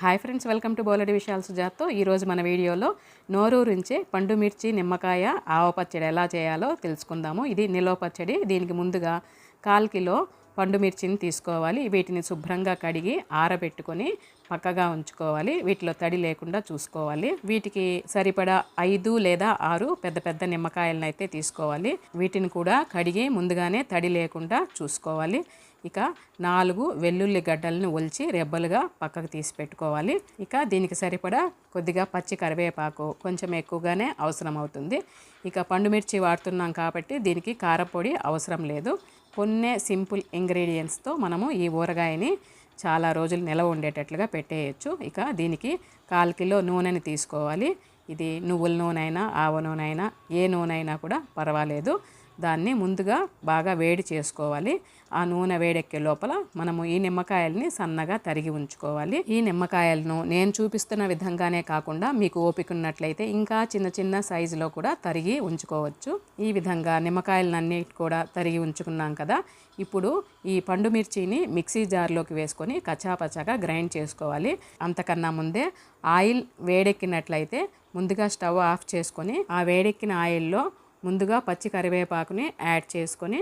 Hi friends welcome to బోలడి విషయాలు సుజాత్తో ఈరోజు మన వీడియోలో నోరూరించే పండు మిర్చి నిమ్మకాయ ఆవ పచ్చడి ఎలా చేయాలో తెలుసుకుందాము. ఇది నిలవ పచ్చడి. దీనికి ముందుగా కాల్ కిలో పండు మిర్చిని తీసుకోవాలి. వీటిని శుభ్రంగా కడిగి ఆరబెట్టుకొని పక్కగా ఉంచుకోవాలి. వీటిలో తడి లేకుండా చూసుకోవాలి. వీటికి సరిపడా ఐదు లేదా ఆరు పెద్ద పెద్ద నిమ్మకాయలను అయితే తీసుకోవాలి. వీటిని కూడా కడిగి ముందుగానే తడి లేకుండా చూసుకోవాలి. ఇక నాలుగు వెల్లుల్లి గడ్డలను ఒలిచి రెబ్బలుగా పక్కకు తీసి పెట్టుకోవాలి. ఇక దీనికి సరిపడా కొద్దిగా పచ్చి కరివేపాకు కొంచెం ఎక్కువగానే అవసరం అవుతుంది ఇక పండుమిర్చి వాడుతున్నాం కాబట్టి దీనికి కారపొడి అవసరం లేదు. కొన్నే సింపుల్ ఇంగ్రీడియంట్స్తో మనము ఈ ఊరగాయని చాలా రోజులు నిలవ ఉండేటట్లుగా పెట్టేయచ్చు. ఇక దీనికి కాల్ కిలో నూనెని తీసుకోవాలి. ఇది నువ్వుల నూనె అయినా ఆవ నూనె అయినా ఏ నూనె అయినా కూడా పర్వాలేదు. దాన్ని ముందుగా బాగా వేడి చేసుకోవాలి. ఆ నూనె వేడెక్కే లోపల మనము ఈ నిమ్మకాయల్ని సన్నగా తరిగి ఉంచుకోవాలి. ఈ నిమ్మకాయలను నేను చూపిస్తున్న విధంగానే కాకుండా మీకు ఓపిక ఉన్నట్లయితే ఇంకా చిన్న చిన్న సైజులో కూడా తరిగి ఉంచుకోవచ్చు. ఈ విధంగా నిమ్మకాయలన్నీ కూడా తరిగి ఉంచుకున్నాం కదా. ఇప్పుడు ఈ పండు మిర్చిని మిక్సీ జార్లోకి వేసుకొని కచాపచాగా గ్రైండ్ చేసుకోవాలి. అంతకన్నా ముందే ఆయిల్ వేడెక్కినట్లయితే ముందుగా స్టవ్ ఆఫ్ చేసుకొని ఆ వేడెక్కిన ఆయిల్లో ముందుగా పచ్చి కరివేపాకుని యాడ్ చేసుకొని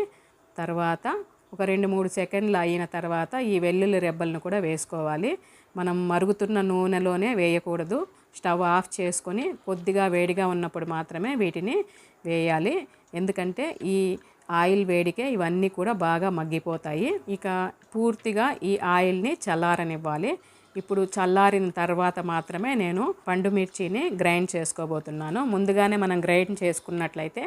తర్వాత ఒక రెండు మూడు సెకండ్లు అయిన తర్వాత ఈ వెల్లుల్లి రెబ్బలను కూడా వేసుకోవాలి. మనం మరుగుతున్న నూనెలోనే వేయకూడదు. స్టవ్ ఆఫ్ చేసుకొని కొద్దిగా వేడిగా ఉన్నప్పుడు మాత్రమే వీటిని వేయాలి. ఎందుకంటే ఈ ఆయిల్ వేడికే ఇవన్నీ కూడా బాగా మగ్గిపోతాయి. ఇక పూర్తిగా ఈ ఆయిల్ని చల్లారనివ్వాలి. ఇప్పుడు చల్లారిన తర్వాత మాత్రమే నేను పండు మిర్చిని గ్రైండ్ చేసుకోబోతున్నాను. ముందుగానే మనం గ్రైండ్ చేసుకున్నట్లయితే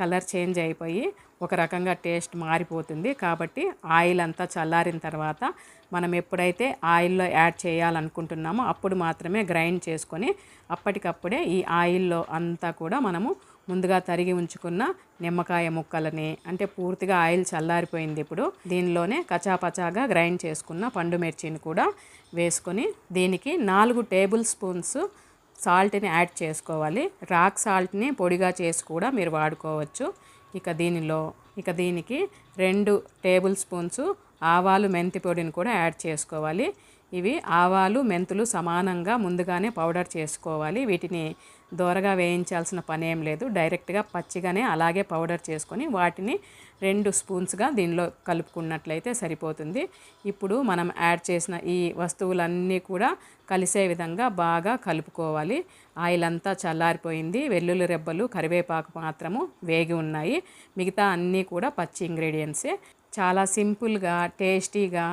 కలర్ చేంజ్ అయిపోయి ఒక రకంగా టేస్ట్ మారిపోతుంది. కాబట్టి ఆయిల్ అంతా చల్లారిన తర్వాత మనం ఎప్పుడైతే ఆయిల్లో యాడ్ చేయాలనుకుంటున్నామో అప్పుడు మాత్రమే గ్రైండ్ చేసుకొని అప్పటికప్పుడే ఈ ఆయిల్లో అంతా కూడా మనము ముందుగా తరిగి ఉంచుకున్న నిమ్మకాయ ముక్కలని అంటే పూర్తిగా ఆయిల్ చల్లారిపోయింది ఇప్పుడు దీనిలోనే కచాపచాగా గ్రైండ్ చేసుకున్న పండు మిర్చిని కూడా వేసుకొని దీనికి నాలుగు టేబుల్ స్పూన్స్ సాల్ట్ని యాడ్ చేసుకోవాలి. రాక్ సాల్ట్ని పొడిగా చేసి కూడా మీరు వాడుకోవచ్చు. ఇక దీనిలో ఇక దీనికి రెండు టేబుల్ స్పూన్స్ ఆవాలు మెంతి పొడిని కూడా యాడ్ చేసుకోవాలి. ఇవి ఆవాలు మెంతులు సమానంగా ముందుగానే పౌడర్ చేసుకోవాలి. వీటిని దోరగా వేయించాల్సిన పని ఏం లేదు. డైరెక్ట్గా పచ్చిగానే అలాగే పౌడర్ చేసుకొని వాటిని రెండు స్పూన్స్గా దీనిలో కలుపుకున్నట్లయితే సరిపోతుంది. ఇప్పుడు మనం యాడ్ చేసిన ఈ వస్తువులన్నీ కూడా కలిసే విధంగా బాగా కలుపుకోవాలి. ఆయిల్ అంతా చల్లారిపోయింది. వెల్లుల్లి రెబ్బలు కరివేపాకు మాత్రము వేగి ఉన్నాయి. మిగతా అన్నీ కూడా పచ్చి ఇంగ్రీడియంట్సే. చాలా సింపుల్గా టేస్టీగా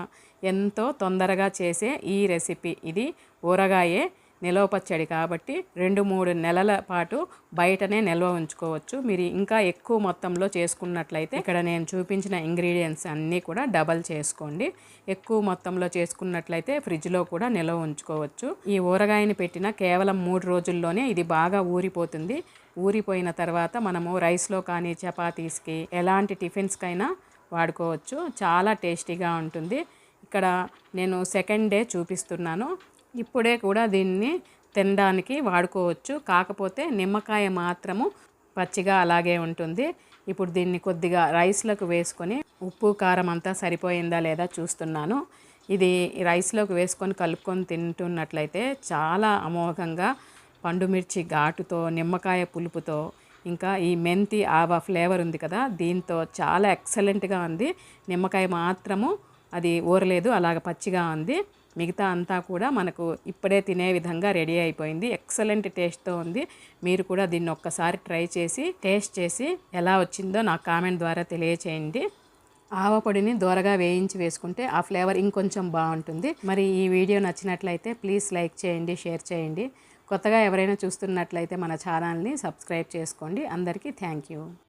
ఎంతో తొందరగా చేసే ఈ రెసిపీ. ఇది ఊరగాయే నిలవ పచ్చడి కాబట్టి రెండు మూడు నెలల పాటు బయటనే నిల్వ ఉంచుకోవచ్చు. మీరు ఇంకా ఎక్కువ మొత్తంలో చేసుకున్నట్లయితే ఇక్కడ నేను చూపించిన ఇంగ్రీడియంట్స్ అన్నీ కూడా డబల్ చేసుకోండి. ఎక్కువ మొత్తంలో చేసుకున్నట్లయితే ఫ్రిడ్జ్లో కూడా నిల్వ ఉంచుకోవచ్చు. ఈ ఊరగాయని పెట్టిన కేవలం మూడు రోజుల్లోనే ఇది బాగా ఊరిపోతుంది. ఊరిపోయిన తర్వాత మనము రైస్లో కానీ చపాతీస్కి ఎలాంటి టిఫిన్స్కైనా వాడుకోవచ్చు. చాలా టేస్టీగా ఉంటుంది. ఇక్కడ నేను సెకండ్ డే చూపిస్తున్నాను. ఇప్పుడే కూడా దీన్ని తినడానికి వాడుకోవచ్చు. కాకపోతే నిమ్మకాయ మాత్రము పచ్చిగా అలాగే ఉంటుంది. ఇప్పుడు దీన్ని కొద్దిగా రైస్లోకి వేసుకొని ఉప్పు కారం అంతా సరిపోయిందా లేదా చూస్తున్నాను. ఇది రైస్లోకి వేసుకొని కలుపుకొని తింటున్నట్లయితే చాలా అమోఘంగా పండుమిర్చి ఘాటుతో నిమ్మకాయ పులుపుతో ఇంకా ఈ మెంతి ఆవా ఫ్లేవర్ ఉంది కదా దీంతో చాలా ఎక్సలెంట్గా ఉంది. నిమ్మకాయ మాత్రము అది ఊరలేదు అలాగ పచ్చిగా ఉంది. మిగతా అంతా కూడా మనకు ఇప్పుడే తినే విధంగా రెడీ అయిపోయింది. ఎక్సలెంట్ టేస్ట్తో ఉంది. మీరు కూడా దీన్ని ఒక్కసారి ట్రై చేసి టేస్ట్ చేసి ఎలా వచ్చిందో నాకు కామెంట్ ద్వారా తెలియచేయండి. ఆవపొడిని దూరగా వేయించి వేసుకుంటే ఆ ఫ్లేవర్ ఇంకొంచెం బాగుంటుంది. మరి ఈ వీడియో నచ్చినట్లయితే ప్లీజ్ లైక్ చేయండి షేర్ చేయండి. కొత్తగా ఎవరైనా చూస్తున్నట్లయితే మన ఛానల్ని సబ్స్క్రైబ్ చేసుకోండి. అందరికీ థ్యాంక్ యూ.